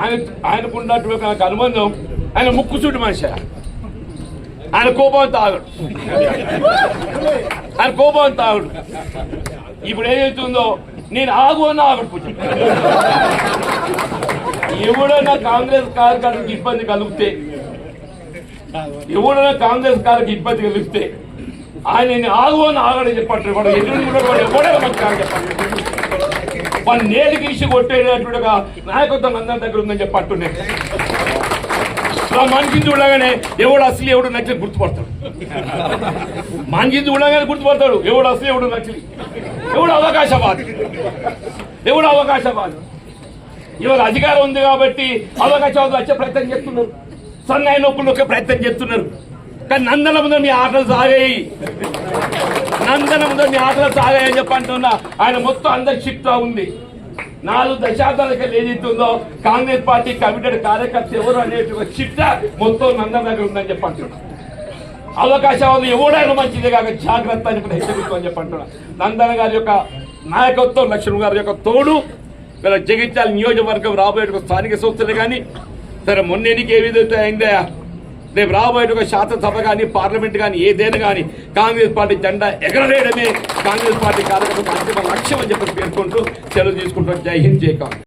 ఆయన ఆయనకున్నటువంటి నాకు అనుబంధం ఆయన ముక్కుసూటి మనిషి. ఆయన కోపం తాగడు. ఆయన కోపం తాగడు. ఇప్పుడు ఏదైతుందో నేను ఆగు అని ఆగడు ఎవడైనా కాంగ్రెస్ కార్యకర్తకి ఇబ్బంది కలిగితే ఎవడైనా కాంగ్రెస్ కార్యకు ఇబ్బంది కలిగితే ఆయన నేను ఆగు అని ఆగడని చెప్పట్టు కూడా ఎదురు కూడా ఎవడైనా మంచి చెప్పండి వాళ్ళు నేలు గీసి కొట్టేటట్టుగా నాయకత్వం అందరి దగ్గర ఉందని చెప్పట్టునే ఆ మనిషిని చూడగానే ఎవడు అసలు ఎవడు నచ్చలి గుర్తుపడతాడు. మనిషిని చూడగానే గుర్తుపడతాడు. ఎవడు అసలు ఎవడు నచ్చలి ఎవడు అవకాశవాది. ఎవడు అవకాశవాది. ఇవాళ అధికారం ఉంది కాబట్టి అవకాశవాదులు వచ్చే ప్రయత్నం చేస్తున్నారు. సన్నాయి నొప్పులు నొక్కే ప్రయత్నం చేస్తున్నారు. కానీ నందన ముందు మీ ఆటలు సాగాయి. నందన ముందు మీ ఆటలు సాగాయి అని చెప్పి అంటున్నా. ఆయన మొత్తం అందరికి చెప్తా ఉంది. నాలుగు దశాబ్దాలకి ఏదైతుందో ఉందో కాంగ్రెస్ పార్టీ కమిటెడ్ కార్యకర్త ఎవరు అనేటువంటి చిట్ట మొత్తం నందన దగ్గర ఉందని చెప్పి అంటున్నా. అవకాశాలు ఎవడైనా మంచిది కాక జాగ్రత్త అని కూడా హెచ్చరిస్తూ అని చెప్పి అంటున్నా. నందన గారి యొక్క నాయకత్వం లక్ష్మణ్ గారి యొక్క తోడు. వీళ్ళ జగిత్యాల నియోజకవర్గం రాబోయే స్థానిక సంస్థలు కానీ సరే మొన్న ఎన్నిక ఏ విధంగా అయిందా రేపు రాబోయే ఒక శాసనసభ కానీ పార్లమెంట్ కానీ ఏదైనా కానీ కాంగ్రెస్ పార్టీ జెండా ఎగరలేయడమే కాంగ్రెస్ పార్టీ కార్యకర్తల అంతిమ లక్ష్యం అని చెప్పి పేర్కొంటూ సెలవు తీసుకుంటూ జై హింద్ జై కాంగ్రెస్.